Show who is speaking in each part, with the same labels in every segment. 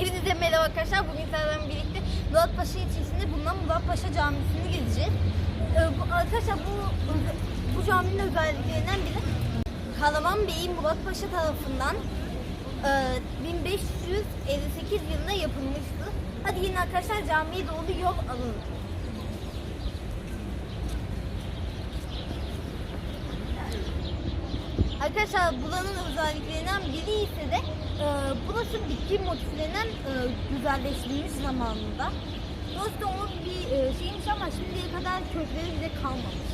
Speaker 1: Hepinize merhaba arkadaşlar. Bugün sizlerle birlikte Muratpaşa ilçesinde bulunan Muratpaşa Camisi'ni gezeceğiz. Ee, arkadaşlar bu bu caminin özelliklerinden biri Kalaman Bey Muratpaşa tarafından e, 1558 yılında yapılmıştı. Hadi yine arkadaşlar camiye doğru yol alın. Arkadaşlar buranın özelliklerinden biri ise de e, burası bitki motiflerinden e, güzelleştirilmiş zamanında. Da onun bir e, şeymiş ama şimdiye kadar kökleri bile kalmamış.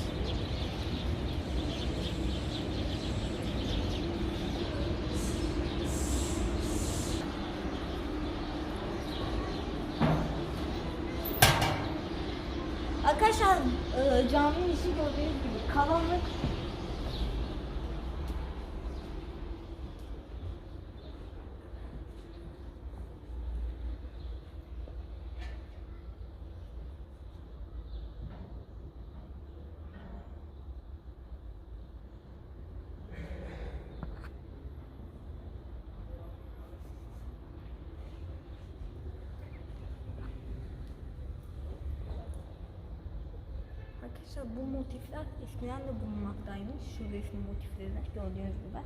Speaker 1: Arkadaşlar e, caminin içi gördüğünüz gibi karanlık Arkadaşlar bu motifler eskiden de bulunmaktaymış. Şu resim motifleri gördüğünüz gibi.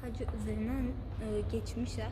Speaker 1: Sadece üzerinden e, geçmişler.